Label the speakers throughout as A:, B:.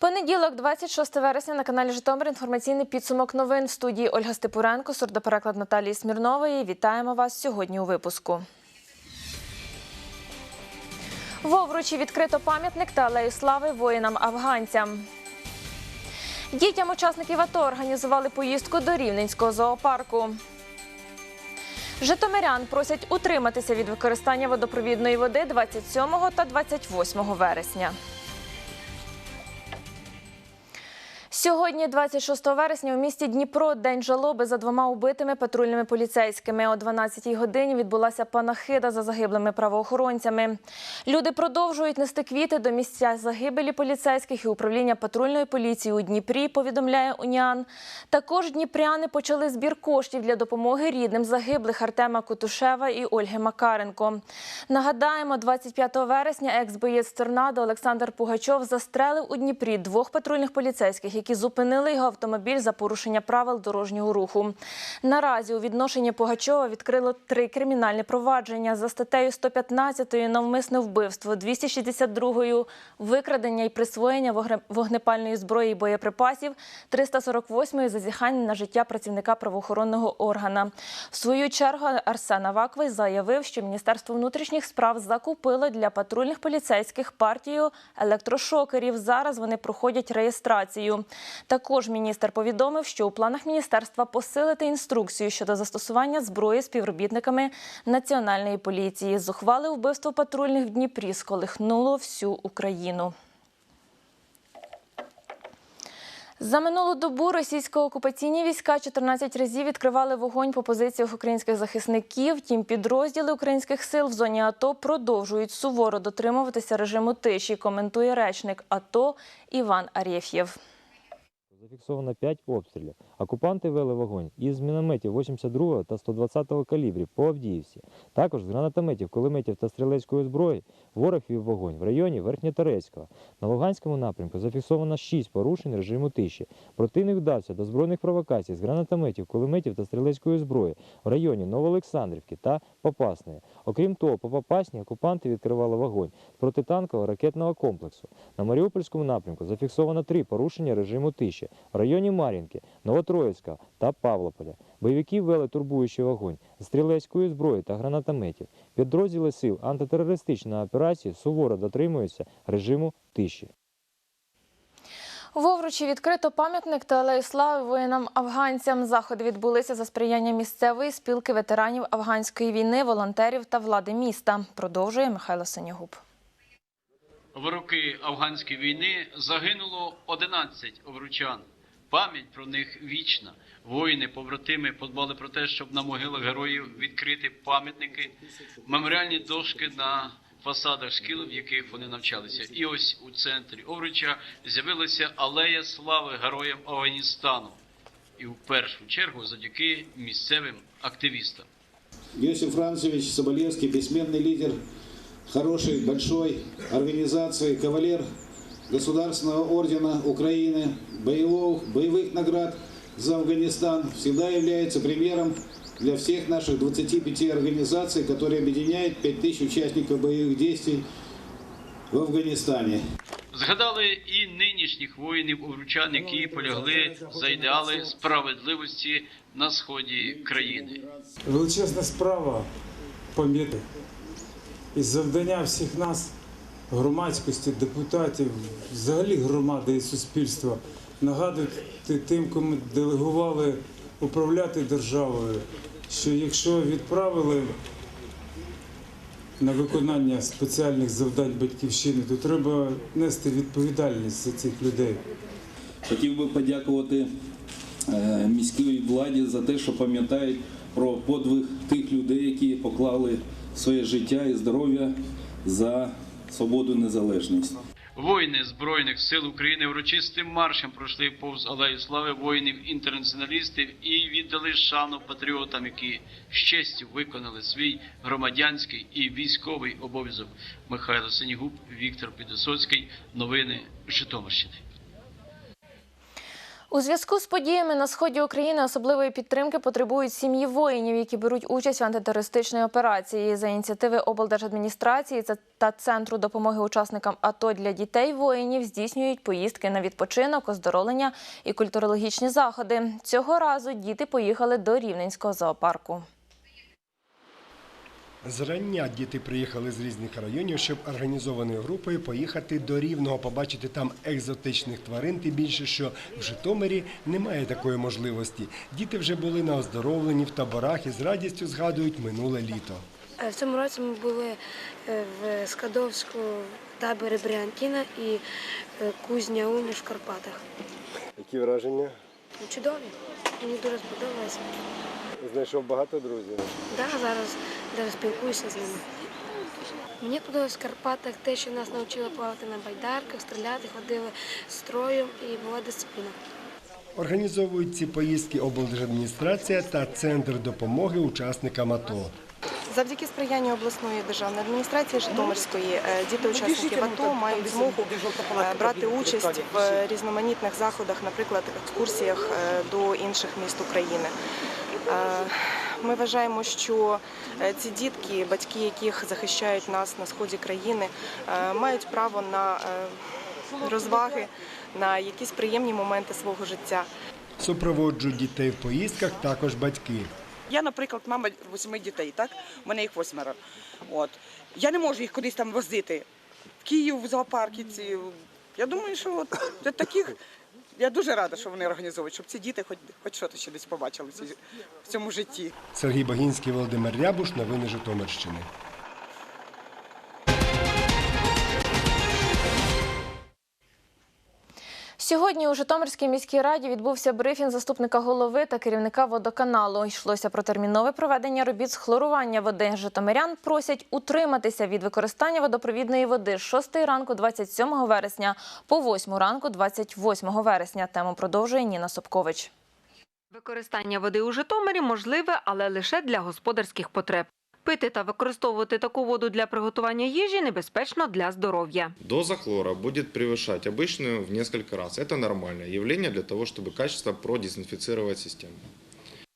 A: Понеділок, 26 вересня, на каналі Житомир. Інформаційний підсумок новин в студії Ольга Степуренко, сурдопереклад Наталії Смірнової. Вітаємо вас сьогодні у випуску. В Овручі відкрито пам'ятник та алею слави воїнам-афганцям. Дітям учасників АТО організували поїздку до Рівненського зоопарку. Житомирян просять утриматися від використання водопровідної води 27 та 28 вересня. Сьогодні, 26 вересня, у місті Дніпро день жалоби за двома убитими патрульними поліцейськими. О 12-й годині відбулася панахида за загиблими правоохоронцями. Люди продовжують нести квіти до місця загибелі поліцейських і управління патрульної поліції у Дніпрі. Повідомляє Уніан. Також дніпряни почали збір коштів для допомоги рідним загиблих Артема Кутушева і Ольги Макаренко. Нагадаємо, 25 вересня екс-боєць торнадо Олександр Пугачов застрелив у Дніпрі двох патрульних поліцейських, які зупинили його автомобіль за порушення правил дорожнього руху. Наразі у відношенні Пугачова відкрило три кримінальні провадження за статтею 115 навмисне вбивство, 262 викрадення і присвоєння вогнепальної зброї і боєприпасів, 348 зазіхання на життя працівника правоохоронного органа. В свою чергу Арсен Аваковий заявив, що Міністерство внутрішніх справ закупило для патрульних поліцейських партію електрошокерів. Зараз вони проходять реєстрацію. Також міністр повідомив, що у планах міністерства посилити інструкцію щодо застосування зброї співробітниками національної поліції. Зухвали вбивство патрульних в Дніпрі сколихнуло всю Україну. За минулу добу російсько-окупаційні війська 14 разів відкривали вогонь по позиціях українських захисників. Втім, підрозділи українських сил в зоні АТО продовжують суворо дотримуватися режиму тиші. Коментує речник АТО Іван Арєф'єв.
B: Зафіксовано 5 обстрілів. Окупанти вели вогонь із мінометів 82-го та 120-го калібрів по Авдіївці. Також з гранатометів, кулеметів та стрілецької зброї ворог вів вогонь в районі Верхньоторецького. На Луганському напрямку зафіксовано 6 порушень режиму тиші. Противник вдався до збройних провокацій з гранатометів, кулеметів та стрілецької зброї в районі Новоолександрівки та Попасної. Окрім того, по Попасній окупанти відкривали вогонь протитанкового ракетного комплексу. На Маріупольському напрямку зафіксовано три порушення режиму тиші в районі Мар'їнки, Новотроїцька та Павлополя. Бойовики вели турбуючий вогонь стрілецької зброї та гранатометів. Підрозділи сил антитерористичної операції суворо дотримуються режиму тиші.
A: В Овручі відкрито пам'ятник та алею слави воїнам-афганцям. Заходи відбулися за сприяння місцевої спілки ветеранів афганської війни, волонтерів та влади міста. Продовжує Михайло Синягуб.
C: В роки афганської війни загинуло 11 овручан. Пам'ять про них вічна. Воїни, побратими подбали про те, щоб на могилах героїв відкрити пам'ятники, меморіальні дошки на фасадах шкіл, в яких вони навчалися. І ось у центрі Овруча з'явилася алея слави героям Афганістану. І в першу чергу завдяки місцевим активістам.
D: Иосиф Францевич Соболевский, бессменный лидер хорошей, большой организации, кавалер Государственного ордена Украины, боевого, боевых наград за Афганистан, всегда является примером для всех наших 25 организаций, которые объединяют 5000 участников боевых действий в Афганистане.
C: Згадали і нинішніх воїнів овручан, які полягли за ідеали справедливості на сході країни.
E: Величезна справа пам'яти і завдання всіх нас, громадськості, депутатів, взагалі громади і суспільства, нагадувати тим, кому делегували управляти державою, що якщо відправили на виконання спеціальних завдань батьківщини, то треба нести відповідальність за цих людей.
F: Хотів би подякувати е, міській владі за те, що пам'ятають про подвиг тих людей, які поклали своє життя і здоров'я за свободу і незалежність.
C: Воїни Збройних сил України урочистим маршем пройшли повз алею слави воїнів-інтернаціоналістів і віддали шану патріотам, які з честю виконали свій громадянський і військовий обов'язок. Михайло Синігуб, Віктор Підосоцький. Новини Житомирщини.
A: У зв'язку з подіями на сході України особливої підтримки потребують сім'ї воїнів, які беруть участь в антитерористичній операції. За ініціативи облдержадміністрації та- центру допомоги учасникам АТО для дітей воїнів здійснюють поїздки на відпочинок, оздоровлення і культурологічні заходи. Цього разу діти поїхали до Рівненського зоопарку.
G: Зрання діти приїхали з різних районів, щоб організованою групою поїхати до Рівного, побачити там екзотичних тварин. Тим більше, що в Житомирі немає такої можливості. Діти вже були на оздоровленні в таборах і з радістю згадують минуле літо.
H: Е, В цьому році ми були е, в Скадовську таборі Бріантіна і е, Кузня Уні в Карпатах.
G: Які враження?
H: Чудові. Мені дуже сподобалося.
G: Знайшов багато друзів.
H: Да, зараз даже спілкуюся з ними. Мені подобалось в Карпатах те, що нас навчили плавати на байдарках, стріляти, ходили строю і була дисципліна.
G: Організовують ці поїздки облдержадміністрація та центр допомоги учасникам АТО.
I: Завдяки сприянню обласної державної адміністрації Житомирської е, діти учасників АТО мають змогу е, брати участь в різноманітних заходах, наприклад, екскурсіях е, до інших міст України. Ми вважаємо, що е, ці дітки, батьки яких захищають нас на сході країни, е, мають право на е, розваги, на якісь приємні моменти свого життя.
G: Супроводжують дітей в поїздках також батьки.
J: Я, наприклад, мама восьми дітей, так? У мене їх восьмеро. От. Я не можу їх кудись там возити. В Київ, в зоопарки ці. Я думаю, що от для таких. Я дуже рада, що вони організовують, щоб ці діти хоч, хоч щось ще десь побачили в цьому житті.
G: Сергій Багінський, Володимир Рябуш, новини Житомирщини.
A: Сьогодні у Житомирській міській раді відбувся брифінг заступника голови та керівника водоканалу. Йшлося про термінове проведення робіт з хлорування води. Житомирян просять утриматися від використання водопровідної води з 6 ранку 27 вересня по 8 ранку 28 вересня. Тему продовжує Ніна Собкович.
K: Використання води у Житомирі можливе, але лише для господарських потреб. Пити та використовувати таку воду для приготування їжі небезпечно для здоров'я.
L: Доза хлора будет превышать обычную в несколько раз. Это нормальное явление для того, чтобы качественно продезинфицировать систему.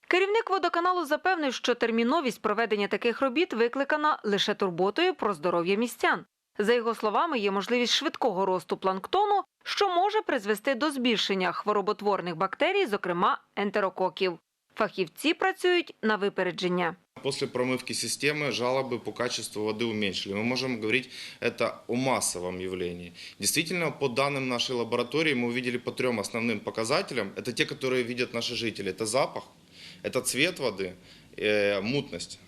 K: Керівник водоканалу запевнив, що терміновість проведення таких робіт викликана лише турботою про здоров'я містян. За його словами, є можливість швидкого росту планктону, що може призвести до збільшення хвороботворних бактерій, зокрема ентерококів. Фахівці працюють на випередження.
L: После промывки системы жалобы по качеству воды уменьшили. Мы можем говорить это о массовом явлении. Действительно, по данным нашей лаборатории мы увидели по трем основным показателям. Это те, которые видят наши жители. Это запах, это цвет воды, э, мутность.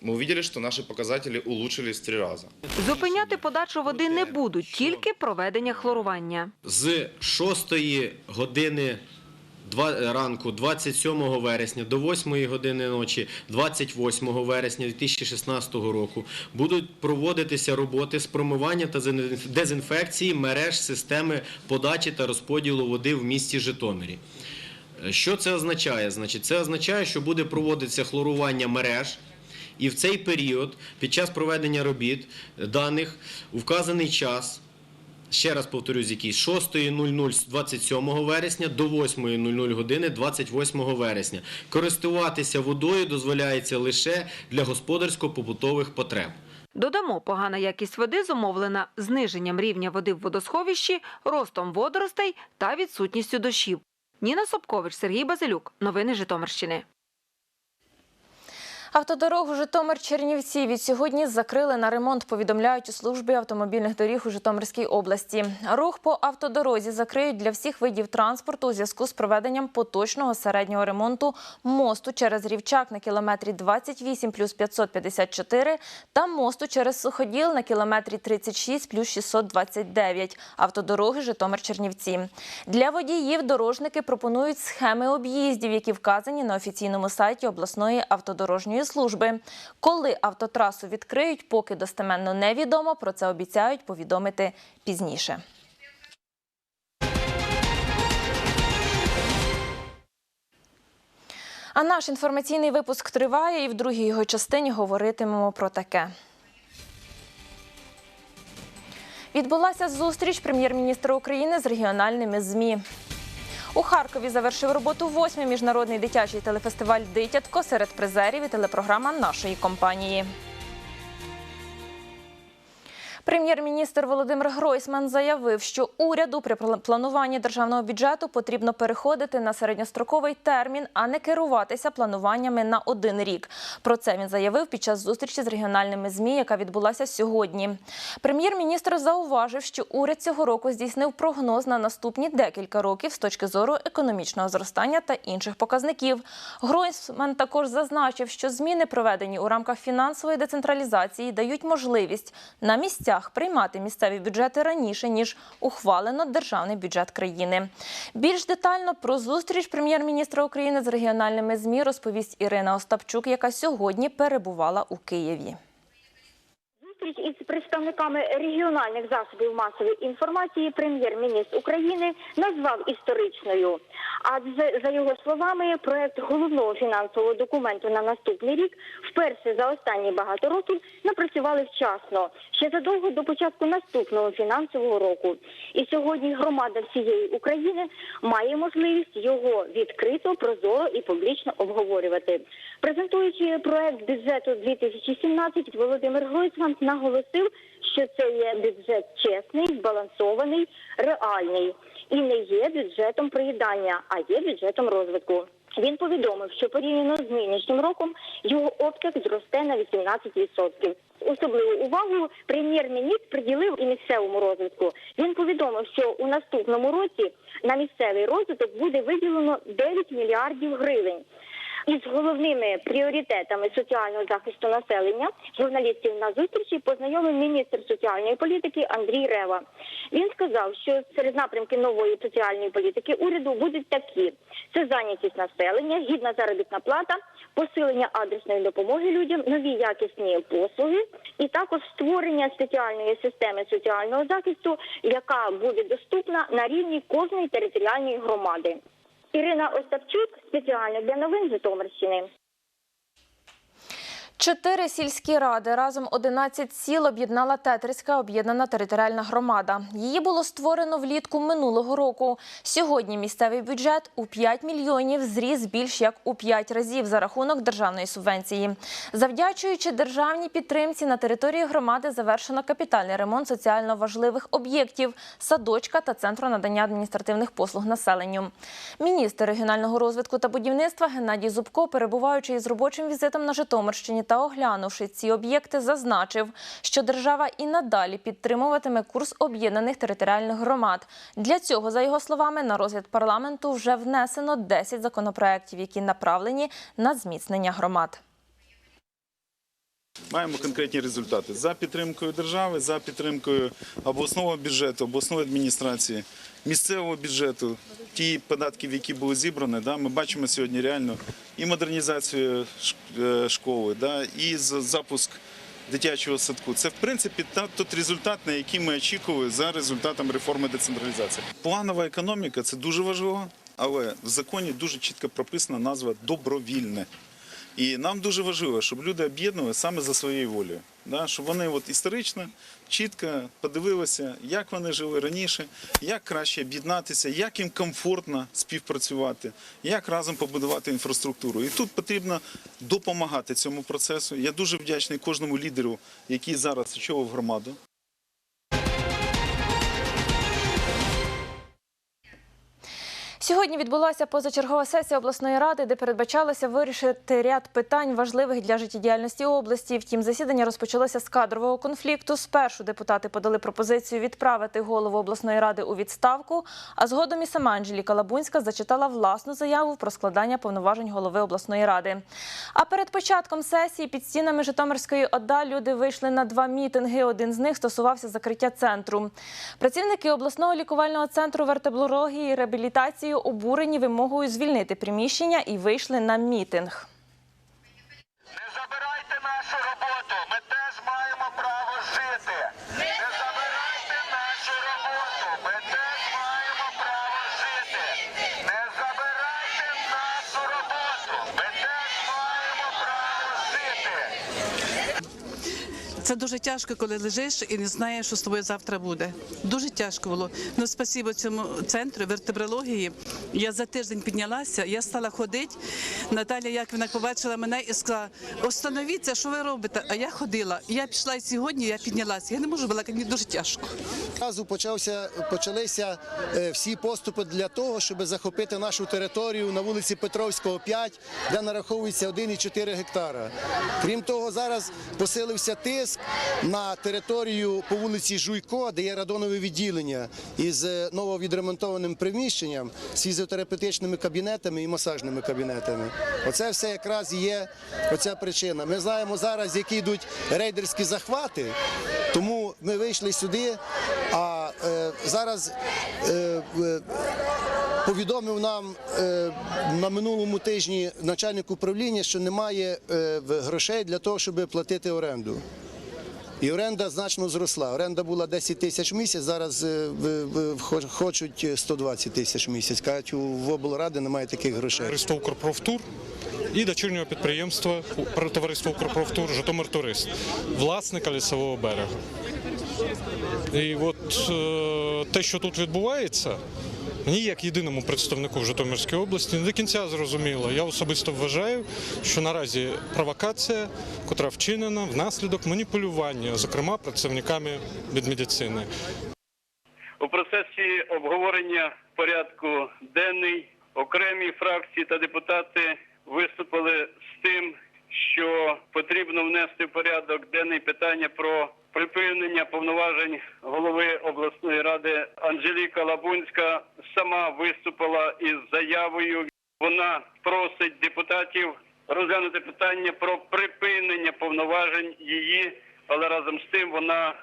L: Мы увидели, что наши показатели улучшились в три раза.
K: Зупиняти подачу води не будуть, тільки проведення хлорування.
M: з 6 години два- ранку 27 вересня до 8 години ночі 28 вересня 2016 року будуть проводитися роботи з промивання та дезінфекції мереж системи подачі та розподілу води в місті Житомирі. Е, Що це означає? Значить, це означає, що буде проводитися хлорування мереж. І в цей період, під час проведення робіт е, даних, у вказаний час Ще раз повторюсь, який з 6.00 з 27 вересня до 8.00 години 28 вересня. Користуватися водою дозволяється лише для господарсько-побутових потреб.
K: Додамо, погана якість води зумовлена зниженням рівня води в водосховищі, ростом водоростей та відсутністю дощів. Ніна Собкович, Сергій Базилюк. Новини Житомирщини.
A: Автодорогу Житомир-Чернівці від сьогодні закрили на ремонт, повідомляють у службі автомобільних доріг у Житомирській області. Рух по автодорозі закриють для всіх видів транспорту у зв'язку з проведенням поточного середнього ремонту мосту через Рівчак на кілометрі 28 плюс 554 та мосту через Суходіл на кілометрі 36 плюс 629 автодороги Житомир-Чернівці. Для водіїв дорожники пропонують схеми об'їздів, які вказані на офіційному сайті обласної автодорожньої служби. Коли автотрасу відкриють, поки достеменно невідомо. Про це обіцяють повідомити пізніше. А наш інформаційний випуск триває, і в другій його частині говоритимемо про таке. Відбулася зустріч прем'єр-міністра України з регіональними ЗМІ. У Харкові завершив роботу восьмий міжнародний дитячий телефестиваль Дитятко серед призерів і телепрограма нашої компанії. Прем'єр-міністр Володимир Гройсман заявив, що уряду при плануванні державного бюджету потрібно переходити на середньостроковий термін, а не керуватися плануваннями на один рік. Про це він заявив під час зустрічі з регіональними змі, яка відбулася сьогодні. Прем'єр-міністр зауважив, що уряд цього року здійснив прогноз на наступні декілька років з точки зору економічного зростання та інших показників. Гройсман також зазначив, що зміни, проведені у рамках фінансової децентралізації, дають можливість на місцях приймати місцеві бюджети раніше ніж ухвалено державний бюджет країни. Більш детально про зустріч прем'єр-міністра України з регіональними змі розповість Ірина Остапчук, яка сьогодні перебувала у Києві.
N: Зустріч із представниками регіональних засобів масової інформації прем'єр-міністр України назвав історичною. Адже за його словами, проект головного фінансового документу на наступний рік вперше за останні багато років напрацювали вчасно, ще задовго до початку наступного фінансового року. І сьогодні громада всієї України має можливість його відкрито, прозоро і публічно обговорювати. Презентуючи проект бюджету 2017, Володимир Гройсман наголосив, що це є бюджет чесний, збалансований, реальний і не є бюджетом приїдання, а є бюджетом розвитку. Він повідомив, що порівняно з нинішнім роком його обсяг зросте на 18%. Особливу увагу прем'єр-міністр приділив і місцевому розвитку. Він повідомив, що у наступному році на місцевий розвиток буде виділено 9 мільярдів гривень. Із головними пріоритетами соціального захисту населення журналістів на зустрічі познайомив міністр соціальної політики Андрій Рева. Він сказав, що серед напрямків нової соціальної політики уряду будуть такі: це зайнятість населення, гідна заробітна плата, посилення адресної допомоги людям, нові якісні послуги, і також створення спеціальної системи соціального захисту, яка буде доступна на рівні кожної територіальної громади. Ірина Остапчук спеціально для новин Житомирщини.
A: Чотири сільські ради разом 11 сіл об'єднала Тетрицька об'єднана територіальна громада. Її було створено влітку минулого року. Сьогодні місцевий бюджет у 5 мільйонів зріс більш як у 5 разів за рахунок державної субвенції. Завдячуючи державній підтримці на території громади завершено капітальний ремонт соціально важливих об'єктів, садочка та центру надання адміністративних послуг населенню. Міністр регіонального розвитку та будівництва Геннадій Зубко, перебуваючи із робочим візитом на Житомирщині та оглянувши ці об'єкти, зазначив, що держава і надалі підтримуватиме курс об'єднаних територіальних громад. Для цього, за його словами, на розгляд парламенту вже внесено 10 законопроєктів, які направлені на зміцнення громад.
O: Маємо конкретні результати за підтримкою держави, за підтримкою обласного бюджету, обласної адміністрації, місцевого бюджету. Ті податків, які були зібрані, ми бачимо сьогодні реально і модернізацію е, школи, да, і запуск дитячого садку. Це в принципі тот результат, на який ми очікували за результатом реформи децентралізації. Планова економіка це дуже важливо, але в законі дуже чітко прописана назва добровільне. І нам дуже важливо, щоб люди об'єднували саме за своєю волею. Да? Щоб вони от історично чітко подивилися, як вони жили раніше, як краще об'єднатися, як їм комфортно співпрацювати, як разом побудувати інфраструктуру. І тут потрібно допомагати цьому процесу. Я дуже вдячний кожному лідеру, який зараз очолив громаду.
A: Сьогодні відбулася позачергова сесія обласної ради, де передбачалося вирішити ряд питань важливих для життєдіяльності області. Втім, засідання розпочалося з кадрового конфлікту. Спершу депутати подали пропозицію відправити голову обласної ради у відставку. А згодом і сама Анжеліка Лабунська зачитала власну заяву про складання повноважень голови обласної ради. А перед початком сесії під стінами Житомирської ОДА люди вийшли на два мітинги. Один з них стосувався закриття центру. Працівники обласного лікувального центру вертебрології і реабілітації обурені вимогою звільнити приміщення і вийшли на мітинг.
P: Не забирайте нашу роботу. Ми теж маємо право жити. Не забирайте нашу роботу. Ми теж маємо право жити. Не забирайте нашу роботу. Ми теж маємо право жити.
Q: Це дуже тяжко, коли лежиш і не знаєш, що з тобою завтра буде. Дуже тяжко було. Ну, спасибо цьому центру вертебрології Я за тиждень піднялася, я стала ходити. Наталя Яківна побачила мене і сказала: остановіться, що ви робите? А я ходила. Я пішла і сьогодні, я піднялася. Я не можу балакати, мені дуже тяжко.
R: Разу почався, почалися е, всі поступи для того, щоб захопити нашу територію на вулиці Петровського, 5, де нараховується 1,4 гектара. Крім того, зараз посилився тиск на територію по вулиці Жуйко, де є радонове відділення із е, нововідремонтованим приміщенням, з фізіотерапевтичними кабінетами і масажними кабінетами. Оце все якраз є оця причина. Ми знаємо зараз, які йдуть рейдерські захвати, тому ми вийшли сюди. А е, зараз е, е, повідомив нам е, на минулому тижні начальник управління, що немає е, грошей для того, щоб платити оренду. І оренда значно зросла. Оренда була 10 тисяч в місяць, зараз е, хочуть 120 тисяч в місяць. Кажуть, в облради немає таких грошей.
S: Товариство «Укрпрофтур» і дочірнього підприємства товариство «Укрпрофтур» Житомир Турист, власника лісового берега. І от е, те, що тут відбувається, мені як єдиному представнику в Житомирській області не до кінця зрозуміло. Я особисто вважаю, що наразі провокація, котра вчинена внаслідок маніпулювання, зокрема працівниками від медицини.
C: У процесі обговорення порядку денний окремі фракції та депутати виступили з тим, що потрібно внести в порядок денний питання про припинення повноважень голови обласної ради Анжеліка Лабунська сама виступила із заявою. Вона просить депутатів розглянути питання про припинення повноважень її, але разом з тим вона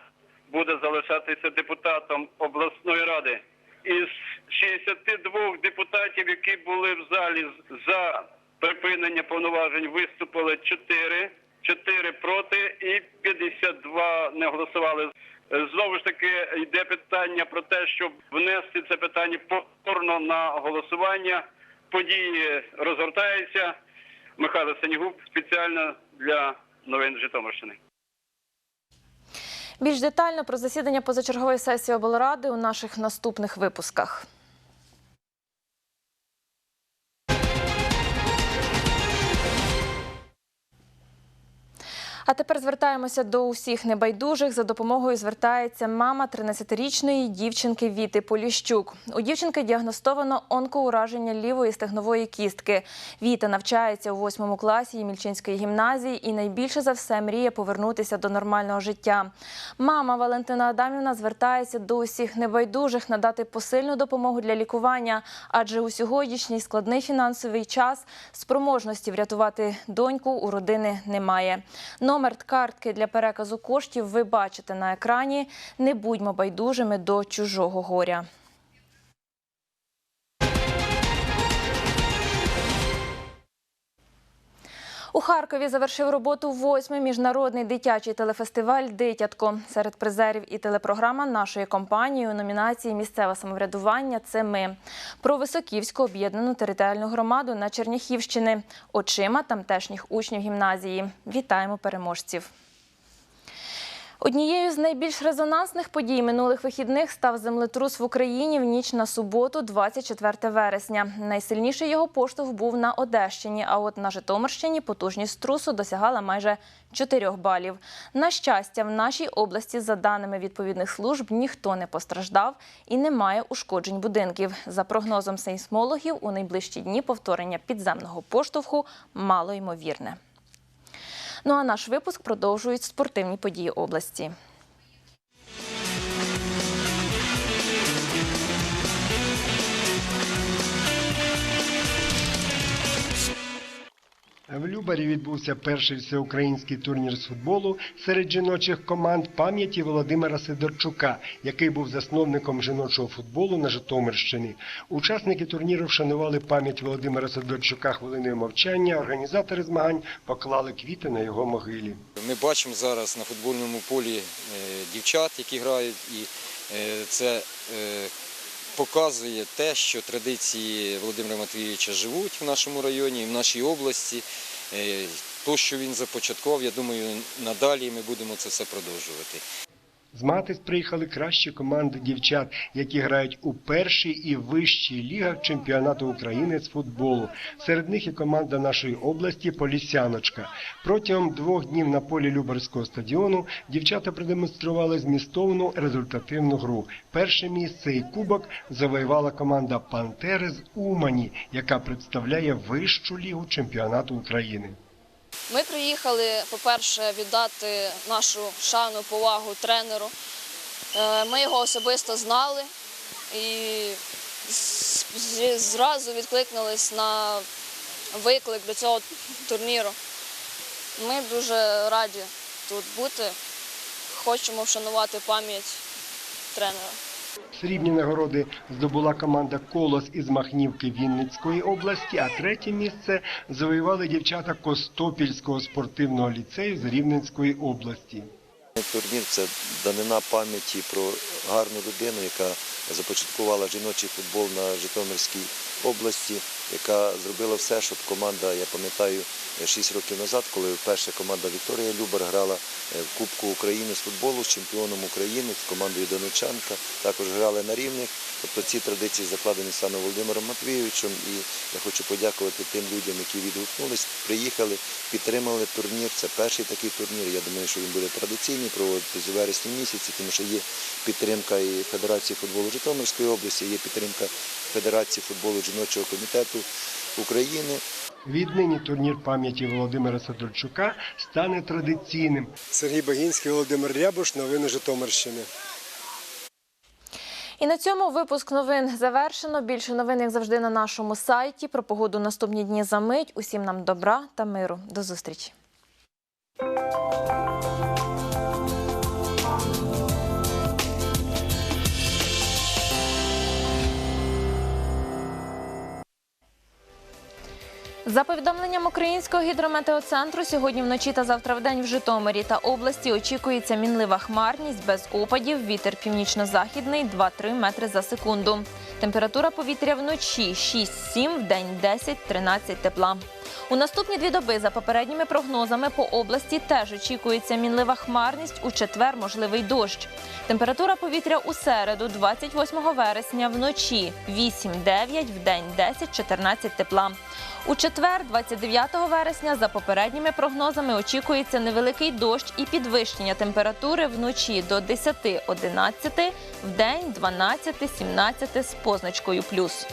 C: буде залишатися депутатом обласної ради. Із 62 депутатів, які були в залі за припинення повноважень, виступили 4, 4 проти і 52 не голосували. Знову ж таки йде питання про те, щоб внести це питання повторно на голосування. Події розгортаються. Михайло Сенігуб спеціально для новин Житомирщини.
A: Більш детально про засідання позачергової сесії облради у наших наступних випусках. А тепер звертаємося до усіх небайдужих. За допомогою звертається мама 13-річної дівчинки Віти Поліщук. У дівчинки діагностовано онкоураження лівої стегнової кістки. Віта навчається у 8 класі Ємільчинської гімназії і найбільше за все мріє повернутися до нормального життя. Мама Валентина Адамівна звертається до усіх небайдужих надати посильну допомогу для лікування, адже у сьогоднішній складний фінансовий час спроможності врятувати доньку у родини немає. Номер картки для переказу коштів ви бачите на екрані. Не будьмо байдужими до чужого горя. У Харкові завершив роботу восьмий міжнародний дитячий телефестиваль Дитятко. Серед призерів і телепрограма нашої компанії у номінації Місцеве самоврядування це ми про Високівську об'єднану територіальну громаду на Черняхівщини очима тамтешніх учнів гімназії. Вітаємо переможців. Однією з найбільш резонансних подій минулих вихідних став землетрус в Україні в ніч на суботу, 24 вересня. Найсильніший його поштовх був на Одещині, а от на Житомирщині потужність трусу досягала майже 4 балів. На щастя, в нашій області, за даними відповідних служб, ніхто не постраждав і немає ушкоджень будинків. За прогнозом сейсмологів, у найближчі дні повторення підземного поштовху мало ймовірне. Ну а наш випуск продовжують спортивні події області.
G: В Любарі відбувся перший всеукраїнський турнір з футболу серед жіночих команд пам'яті Володимира Сидорчука, який був засновником жіночого футболу на Житомирщині. Учасники турніру вшанували пам'ять Володимира Сидорчука хвилиною мовчання. Організатори змагань поклали квіти на його могилі.
T: Ми бачимо зараз на футбольному полі е, дівчат, які грають, і е, це е, показує те, що традиції Володимира Матвійовича живуть в нашому районі в нашій області. Е, То, що він започаткував, я думаю, надалі ми будемо це все продовжувати.
G: Змагатись приїхали кращі команди дівчат, які грають у першій і вищій лігах чемпіонату України з футболу. Серед них і команда нашої області Полісяночка. Протягом двох днів на полі Люберського стадіону дівчата продемонстрували змістовну результативну гру. Перше місце і кубок завоювала команда Пантери з Умані, яка представляє вищу лігу чемпіонату України.
U: Ми приїхали, по-перше, віддати нашу шану, повагу тренеру. Е, Ми його особисто знали і зразу відкликнулись на виклик до цього турніру. Ми дуже раді тут бути. Хочемо вшанувати пам'ять тренера.
G: Срібні нагороди здобула команда Колос із Махнівки Вінницької області, а третє місце завоювали дівчата Костопільського спортивного ліцею з Рівненської області.
V: Турнір це данина пам'яті про гарну людину, яка започаткувала жіночий футбол на Житомирській області, яка зробила все, щоб команда, я пам'ятаю, 6 років назад, коли вперше команда Вікторія Любар грала е, в Кубку України з футболу з чемпіоном України, з командою Донечанка, також грали на рівних. Тобто ці традиції закладені саме Володимиром Матвійовичем. І я хочу подякувати тим людям, які відгукнулись, приїхали, підтримали турнір. Це перший такий турнір. Я думаю, що він буде традиційний, проводитись у вересні місяці, тому що є підтримка і Федерації футболу Житомирської області, є підтримка Федерації футболу жіночого комітету України.
G: Віднині турнір пам'яті Володимира Садорчука стане традиційним.
W: Сергій Багінський, Володимир Рябуш, новини Житомирщини.
A: І на цьому випуск новин завершено. Більше новин, як завжди, на нашому сайті. Про погоду наступні дні за мить. Усім нам добра та миру. До зустрічі. За повідомленням Українського гідрометеоцентру, сьогодні вночі та завтра в день в Житомирі та області очікується мінлива хмарність без опадів, вітер північно-західний 2-3 метри за секунду. Температура повітря вночі 6-7, вдень 10-13 тепла. У наступні дві доби, за попередніми прогнозами, по області теж очікується мінлива хмарність, у четвер можливий дощ. Температура повітря у середу, 28 вересня, вночі 8-9, вдень 10-14 тепла. У четвер, 29 вересня, за попередніми прогнозами, очікується невеликий дощ і підвищення температури вночі до 10-11, вдень 12-17 з позначкою плюс.